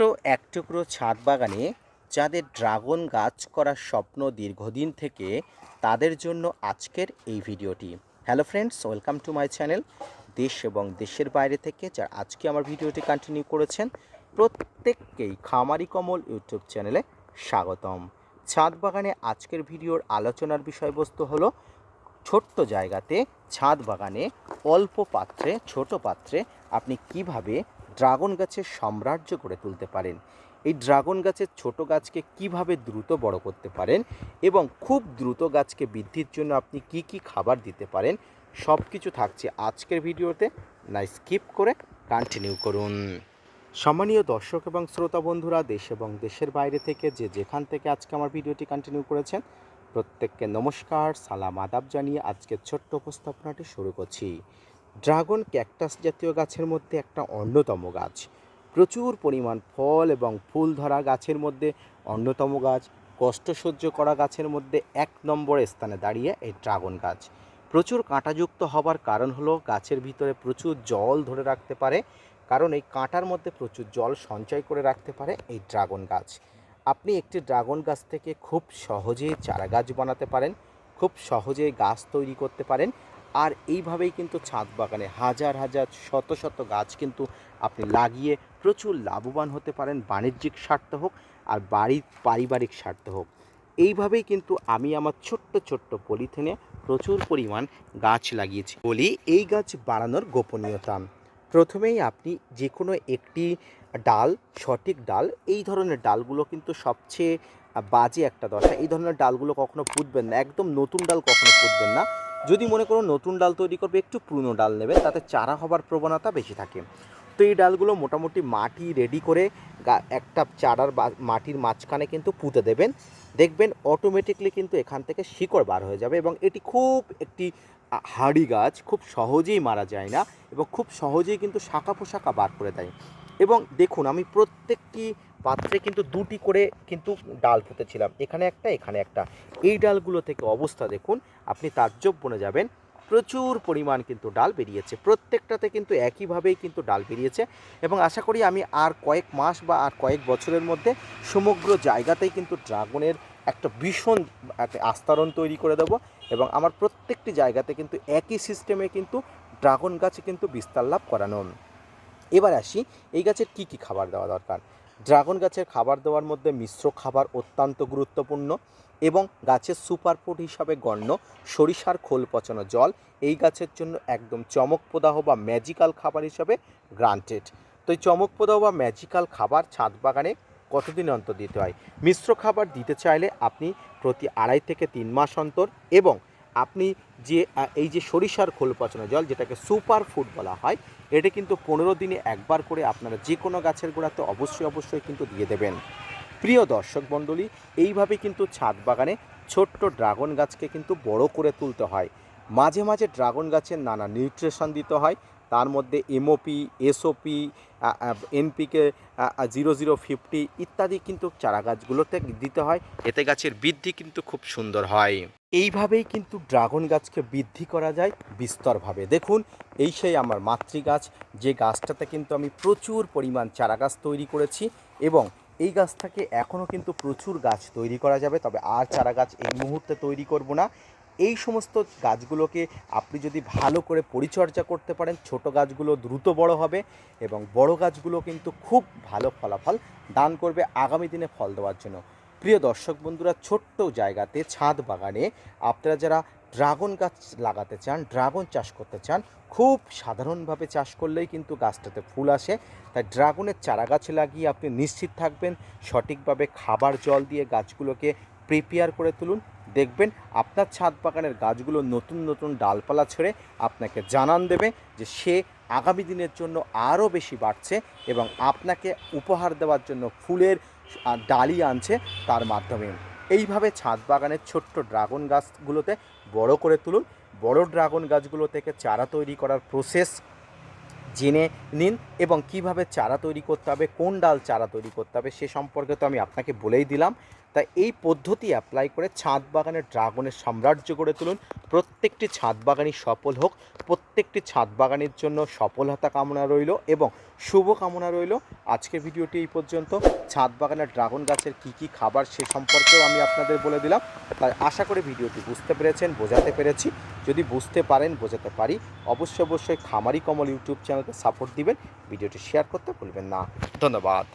ছোট্ট এক টুকরো ছাদ বাগানে যাদের ড্রাগন গাছ করার স্বপ্ন দীর্ঘদিন থেকে তাদের জন্য আজকের এই ভিডিওটি। Hello friends welcome to my channel দেশ এবং দেশের বাইরে থেকে যারা আজকে আমার ভিডিওটি কন্টিনিউ করেছেন, প্রত্যেককেই খামারি কমল ইউটিউব চ্যানেলে স্বাগতম। ছাদ বাগানে আজকের ভিডিওর আলোচনার বিষয়বস্তু হলো, ছোট্ট জায়গাতে ছাদ বাগানে অল্প পাত্রে, ছোট পাত্রে আপনি কীভাবে ড্রাগন গাছের সাম্রাজ্য করে তুলতে পারেন। এই ড্রাগন গাছের ছোট গাছকে কীভাবে দ্রুত বড় করতে পারেন এবং খুব দ্রুত গাছকে বৃদ্ধির জন্য আপনি কি কি খাবার দিতে পারেন সব কিছু থাকছে আজকের ভিডিওতে। না, স্কিপ করে কন্টিনিউ করুন। সম্মানীয় দর্শক এবং শ্রোতা বন্ধুরা, দেশ এবং দেশের বাইরে থেকে যে যেখান থেকে আজকে আমার ভিডিওটি কন্টিনিউ করেছেন, প্রত্যেককে নমস্কার, সালাম, আদাব জানিয়ে আজকের ছোট্ট উপস্থাপনাটি শুরু করছি। ড্রাগন ক্যাকটাস জাতীয় গাছের মধ্যে একটা অন্যতম গাছ। প্রচুর পরিমাণ ফল এবং ফুল ধরা গাছের মধ্যে অন্যতম গাছ। কষ্ট সহ্য করা গাছের মধ্যে এক নম্বর স্থানে দাঁড়িয়ে এই ড্রাগন গাছ। প্রচুর কাঁটাযুক্ত হবার কারণ হলো গাছের ভিতরে প্রচুর জল ধরে রাখতে পারে, কারণ এই কাঁটার মধ্যে প্রচুর জল সঞ্চয় করে রাখতে পারে এই ড্রাগন গাছ। আপনি একটি ড্রাগন গাছ থেকে খুব সহজেই চারা গাছ বানাতে পারেন, খুব সহজেই গাছ তৈরি করতে পারেন আর এইভাবেই কিন্তু ছাদ বাগানে হাজার হাজার শত শত গাছ কিন্তু আপনি লাগিয়ে প্রচুর লাভবান হতে পারেন, বাণিজ্যিক স্বার্থ হোক আর বাড়ির পারিবারিক স্বার্থ হোক। এইভাবেই কিন্তু আমি আমার ছোট্ট ছোট্ট পলিথিনে প্রচুর পরিমাণ গাছ লাগিয়েছি। বলি, এই গাছ বাড়ানোর গোপনীয়তা। প্রথমেই আপনি যে কোনো একটি ডাল, সঠিক ডাল, এই ধরনের ডালগুলো কিন্তু সবচেয়ে বাজে একটা দশা। এই ধরনের ডালগুলো কখনো পুঁতবেন না, একদম নতুন ডাল কখনো পুঁতবেন না। যদি মনে করো নতুন ডাল তৈরি করবে, একটু পুরনো ডাল নেবেন তাতে চারা হবার প্রবণতা বেশি থাকে। তো এই ডালগুলো মোটামুটি মাটি রেডি করে একটা চারার মাটির মাঝখানে কিন্তু পুঁতে দেবেন। দেখবেন অটোমেটিকলি কিন্তু এখান থেকে শিকড় বার হয়ে যাবে এবং এটি খুব একটি হাড়ি গাছ, খুব সহজেই মারা যায় না এবং খুব সহজেই কিন্তু শাখা পোশাখা বার করে দেয়। এবং দেখুন, আমি প্রত্যেকটি পাত্রে কিন্তু দুটি করে কিন্তু ডাল পুঁতেছিলাম এখানে একটা এখানে একটা। এই ডালগুলো থেকে অবস্থা দেখুন, আপনি তাজ্জব বনে যাবেন। প্রচুর পরিমাণ কিন্তু ডাল বেরিয়েছে। প্রত্যেকটাতে কিন্তু একইভাবেই কিন্তু ডাল বেরিয়েছে এবং আশা করি আমি আর কয়েক মাস বা আর কয়েক বছরের মধ্যে সমগ্র জায়গাতেই কিন্তু ড্রাগনের একটা ভীষণ একটা আস্তরণ তৈরি করে দেবো এবং আমার প্রত্যেকটি জায়গাতে কিন্তু একই সিস্টেমে কিন্তু ড্রাগন গাছে কিন্তু বিস্তার লাভ করানো এবার আসি, এই গাছের কি কি খাবার দেওয়া দরকার? ড্রাগন গাছের খাবার দেওয়ার মধ্যে মিশ্র খাবার অত্যন্ত গুরুত্বপূর্ণ এবং গাছের সুপারফুড হিসাবে গণ্য। সরিষার খোল পচানো জল, এই গাছের জন্য একদম চমক প্রদাহ বা ম্যাজিক্যাল খাবার হিসাবে গ্রান্টেড। তো এই চমক প্রদাহ বা ম্যাজিক্যাল খাবার ছাদ বাগানে কতদিন অন্তর দিতে হয়? মিশ্র খাবার দিতে চাইলে আপনি প্রতি আড়াই থেকে তিন মাস অন্তর এবং আপনি যে এই যে সরিষার খোল পচানো জল, যেটাকে সুপার ফুড বলা হয়, এটা কিন্তু পনেরো দিনে একবার করে আপনারা যে কোনো গাছের গোড়াতে অবশ্যই অবশ্যই কিন্তু দিয়ে দেবেন। প্রিয় দর্শক মণ্ডলী, এইভাবে কিন্তু ছাদ বাগানে ছোট্ট ড্রাগন গাছকে কিন্তু বড় করে তুলতে হয়। মাঝে মাঝে ড্রাগন গাছের নানা নিউট্রিশন দিতে হয়। তার মধ্যে MOP SOP NPK zero zero fifty ইত্যাদি কিন্তু চারা গাছগুলোতে দিতে হয়। এতে গাছের বৃদ্ধি কিন্তু খুব সুন্দর হয়। এইভাবেই কিন্তু ড্রাগন গাছকে বৃদ্ধি করা যায় বিস্তরভাবে। দেখুন, এই সেই আমার মাতৃ গাছ যে গাছটাতে কিন্তু আমি প্রচুর পরিমাণ চারা গাছ তৈরি করেছি এবং এই গাছটাকে এখনও কিন্তু প্রচুর গাছ তৈরি করা যাবে, তবে আর চারা গাছ এই মুহূর্তে তৈরি করব না। এই সমস্ত গাছগুলোকে আপনি যদি ভালো করে পরিচর্যা করতে পারেন, ছোট গাছগুলো দ্রুত বড় হবে এবং বড় গাছগুলো কিন্তু খুব ভালো ফলাফল দান করবে আগামী দিনে ফল দেওয়ার জন্য। প্রিয় দর্শক বন্ধুরা, ছোট্ট জায়গাতে ছাদ বাগানে আপনারা যারা ড্রাগন গাছ লাগাতে চান, ড্রাগন চাষ করতে চান, খুব সাধারণভাবে চাষ করলেই কিন্তু গাছটাতে ফুল আসে। তাই ড্রাগনের চারা গাছ লাগিয়ে আপনি নিশ্চিত থাকবেন, সঠিকভাবে খাবার জল দিয়ে গাছগুলোকে প্রিপেয়ার করে তুলুন। দেখবেন আপনার ছাদ বাগানের গাছগুলো নতুন নতুন ডালপালা ছেড়ে আপনাকে জানান দেবে যে সে আগামী দিনের জন্য আরও বেশি বাড়ছে এবং আপনাকে উপহার দেওয়ার জন্য ফুলের ডালি আনছে তার মাধ্যমে। এইভাবে ছাদ বাগানের ছোট্ট ড্রাগন গাছগুলোতে বড় করে তুলুন। বড় ড্রাগন গাছগুলো থেকে চারা তৈরি করার প্রসেস জেনে নিন এবং কীভাবে চারা তৈরি করতে হবে, কোন ডাল চারা তৈরি করতে হবে সে সম্পর্কে তো আমি আপনাকে বলেই দিলাম। তাই এই পদ্ধতি অ্যাপ্লাই করে ছাদ বাগানের ড্রাগনের সাম্রাজ্য গড়ে তুলুন। প্রত্যেকটি ছাদ বাগানই সফল হোক, প্রত্যেকটি ছাদ বাগানের জন্য সফলতা কামনা রইল এবং শুভ কামনা রইল। আজকের ভিডিওটি এই পর্যন্ত। ছাদ বাগানের ড্রাগন গাছের কী কী খাবার সে সম্পর্কেও আমি আপনাদের বলে দিলাম। তাই আশা করি ভিডিওটি বুঝতে পেরেছেন, বোঝাতে পেরেছি। যদি বুঝতে পারেন, বোঝাতে পারি, অবশ্যই অবশ্যই খামারি কমল ইউটিউব চ্যানেলকে সাপোর্ট দিবেন। ভিডিওটি শেয়ার করতে ভুলবেন না। ধন্যবাদ।